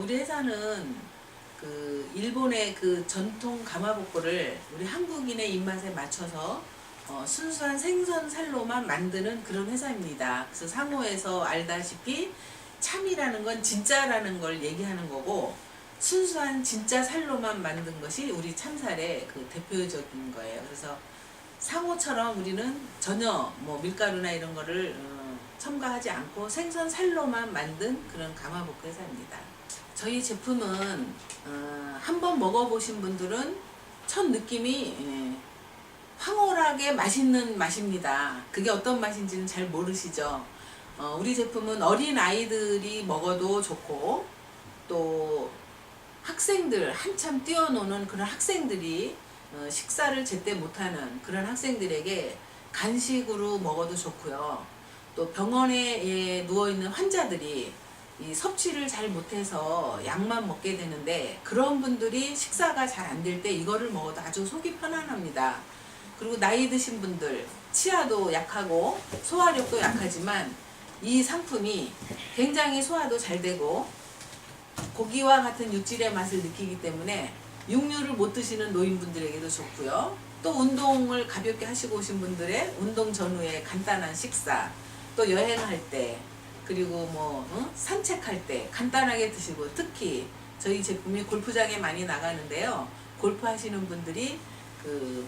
우리 회사는 그 일본의 그 전통 가마복고를 우리 한국인의 입맛에 맞춰서 어, 순수한 생선 살로만 만드는 그런 회사입니다. 그래서 상호에서 알다시피 참이라는 건 진짜라는 걸 얘기하는 거고 순수한 진짜 살로만 만든 것이 우리 참살의 그 대표적인 거예요. 그래서 상호처럼 우리는 전혀 뭐 밀가루나 이런 거를 어, 첨가하지 않고 생선 살로만 만든 그런 가마복고 회사입니다. 저희 제품은 어, 한번 먹어보신 분들은 첫 느낌이 예, 황홀하게 맛있는 맛입니다. 그게 어떤 맛인지는 잘 모르시죠. 어, 우리 제품은 어린 아이들이 먹어도 좋고 또 학생들 한참 뛰어노는 그런 학생들이 어, 식사를 제때 못하는 그런 학생들에게 간식으로 먹어도 좋고요. 또 병원에 예, 누워 있는 환자들이 이 섭취를 잘 못해서 약만 먹게 되는데 그런 분들이 식사가 잘 안 될 때 이거를 먹어도 아주 속이 편안합니다. 그리고 나이 드신 분들 치아도 약하고 소화력도 약하지만 이 상품이 굉장히 소화도 잘 되고 고기와 같은 육질의 맛을 느끼기 때문에 육류를 못 드시는 노인분들에게도 좋고요. 또 운동을 가볍게 하시고 오신 분들의 운동 전후에 간단한 식사, 또 여행할 때, 그리고 뭐 어? 산책할 때 간단하게 드시고 특히 저희 제품이 골프장에 많이 나가는데요. 골프 하시는 분들이 그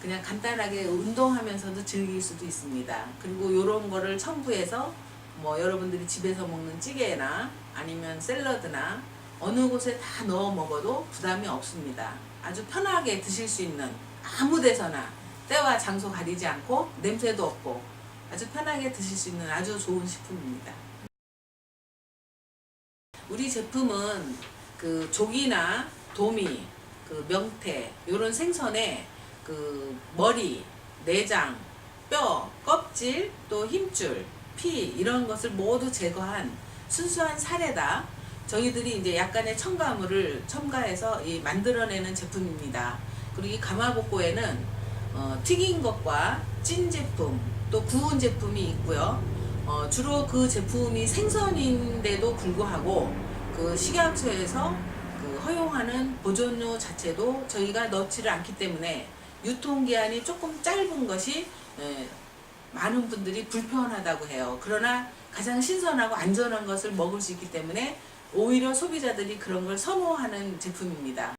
그냥 간단하게 운동하면서도 즐길 수도 있습니다. 그리고 이런 거를 첨부해서 뭐 여러분들이 집에서 먹는 찌개나 아니면 샐러드나 어느 곳에 다 넣어 먹어도 부담이 없습니다. 아주 편하게 드실 수 있는 아무 데서나 때와 장소 가리지 않고 냄새도 없고 아주 편하게 드실 수 있는 아주 좋은 식품입니다. 우리 제품은 그 조기나 도미, 그 명태 이런 생선에 그 머리, 내장, 뼈, 껍질, 또 힘줄, 피 이런 것을 모두 제거한 순수한 살에다 저희들이 이제 약간의 첨가물을 첨가해서 이 만들어내는 제품입니다. 그리고 이 가마복고에는 어, 튀긴 것과 찐 제품 또 구운 제품이 있고요. 어, 주로 그 제품이 생선인데도 불구하고 그 식약처에서 그 허용하는 보존료 자체도 저희가 넣지를 않기 때문에 유통기한이 조금 짧은 것이 에, 많은 분들이 불편하다고 해요. 그러나 가장 신선하고 안전한 것을 먹을 수 있기 때문에 오히려 소비자들이 그런 걸 선호하는 제품입니다.